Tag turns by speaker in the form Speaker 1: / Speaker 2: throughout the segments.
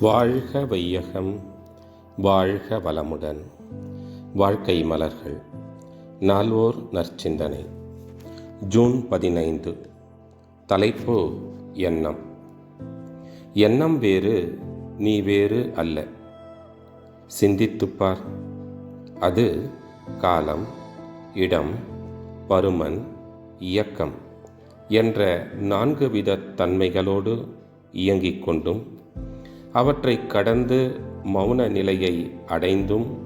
Speaker 1: வாழ்க வையகம் வாழ்க வளமுடன். வாழ்க்கை மலர்கள் நால்வோர் நற்சிந்தனை. ஜூன் பதினைந்து தலைப்பு எண்ணம். எண்ணம் வேறு நீ வேறு அல்ல. சிந்தித்துப்பார். அது காலம் இடம் பருமன் இயக்கம் என்ற நான்கு வித தன்மைகளோடு இயங்கிக் கொண்டும் அவற்றை கடந்து மௌன நிலையை அடைந்தும்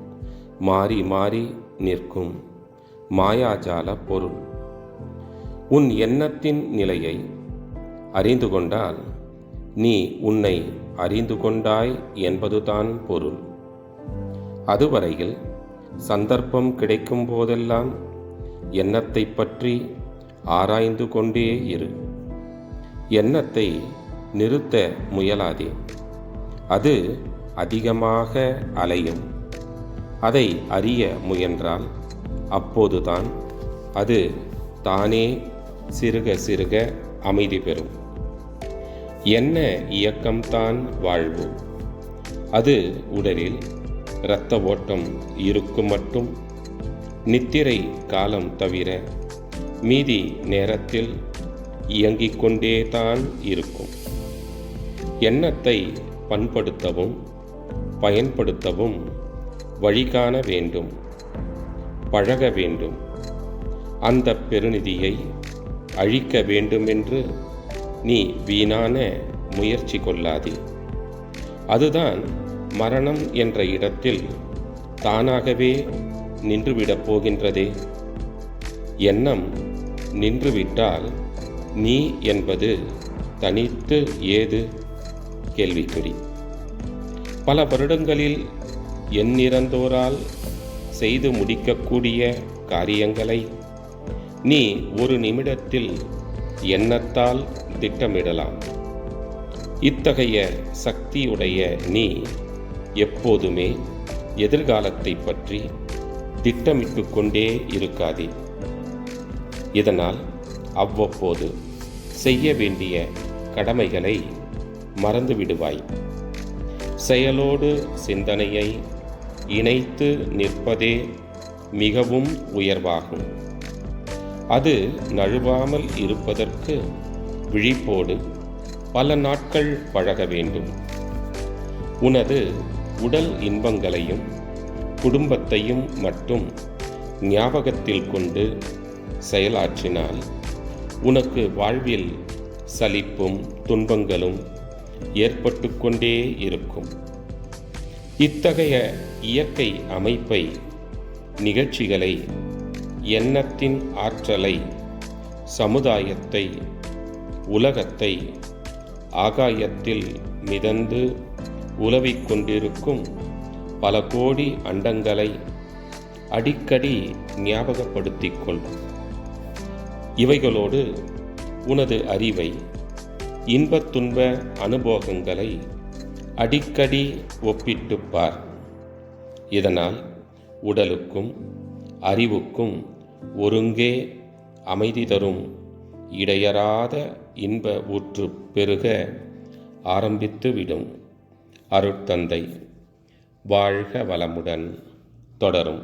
Speaker 1: மாறி மாறி நிற்கும் மாயாஜால பொருள். உன் எண்ணத்தின் நிலையை அறிந்து கொண்டால் நீ உன்னை அறிந்து கொண்டாய் என்பதுதான் பொருள். அதுவரையில் சந்தர்ப்பம் கிடைக்கும் போதெல்லாம் எண்ணத்தை பற்றி ஆராய்ந்து கொண்டே இரு. எண்ணத்தை நிறுத்த முயலாதே. அது அதிகமாக அலையும். அதை அறிய முயன்றால் அப்போதுதான் அது தானே சிறுக சிறுக அமைதி பெறும். என்ன இயக்கம்தான் வாழ்வு? அது உடலில் இரத்த ஓட்டம் இருக்கும் மட்டும். நித்திரை காலம் தவிர மீதி நேரத்தில் இயங்கிக் கொண்டே தான் இருக்கும். எண்ணத்தை பண்படுத்தவும் பயன்படுத்தவும் வழிகாண வேண்டும் பழக வேண்டும். அந்த பெருநிதியை அழிக்க வேண்டுமென்று நீ வீணான முயற்சி கொள்ளாதே. அதுதான் மரணம் என்ற இடத்தில் தானாகவே நின்றுவிடப் போகின்றதே. எண்ணம் நின்றுவிட்டால் நீ என்பது தனித்து ஏது? கேள்விக்குறி. பல வருடங்களில் எண்ணிறந்தோரால் செய்து முடிக்கக்கூடிய காரியங்களை நீ ஒரு நிமிடத்தில் எண்ணத்தால் திட்டமிடலாம். இத்தகைய சக்தியுடைய நீ எப்போதுமே எதிர்காலத்தை பற்றி திட்டமிட்டு கொண்டே இருக்காதே. இதனால் அவ்வப்போது செய்ய வேண்டிய கடமைகளை மறந்து விடுவாய். செயலோடு சிந்தனையை இணைத்து நிற்பதே மிகவும் உயர்வாகும். அது நழுவாமல் இருப்பதற்கு விழிப்போடு பல நாட்கள் பழக வேண்டும். உனது உடல் இன்பங்களையும் குடும்பத்தையும் மட்டும் ஞாபகத்தில் கொண்டு செயலாற்றினால் உனக்கு வாழ்வில் சலிப்பும் துன்பங்களும் ஏற்பட்டு கொண்டே இருக்கும். இத்தகைய இயற்கை அமைப்பை நிகழ்ச்சிகளை எண்ணத்தின் ஆற்றலை சமுதாயத்தை உலகத்தை ஆகாயத்தில் மிதந்து உலவிக் கொண்டிருக்கும் பல கோடி அண்டங்களை அடிக்கடி ஞாபகப்படுத்திக் கொள். இவைகளோடு உனது அறிவை இன்பத் துன்ப அனுபவங்களை அடிக்கடி ஒப்பிட்டு பார் இதனால் உடலுக்கும் அறிவுக்கும் ஒருங்கே அமைதி தரும் இடையறாத இன்ப ஊற்று பெருக ஆரம்பித்துவிடும் அருட்தந்தை வாழ்க வளமுடன் தொடரும்.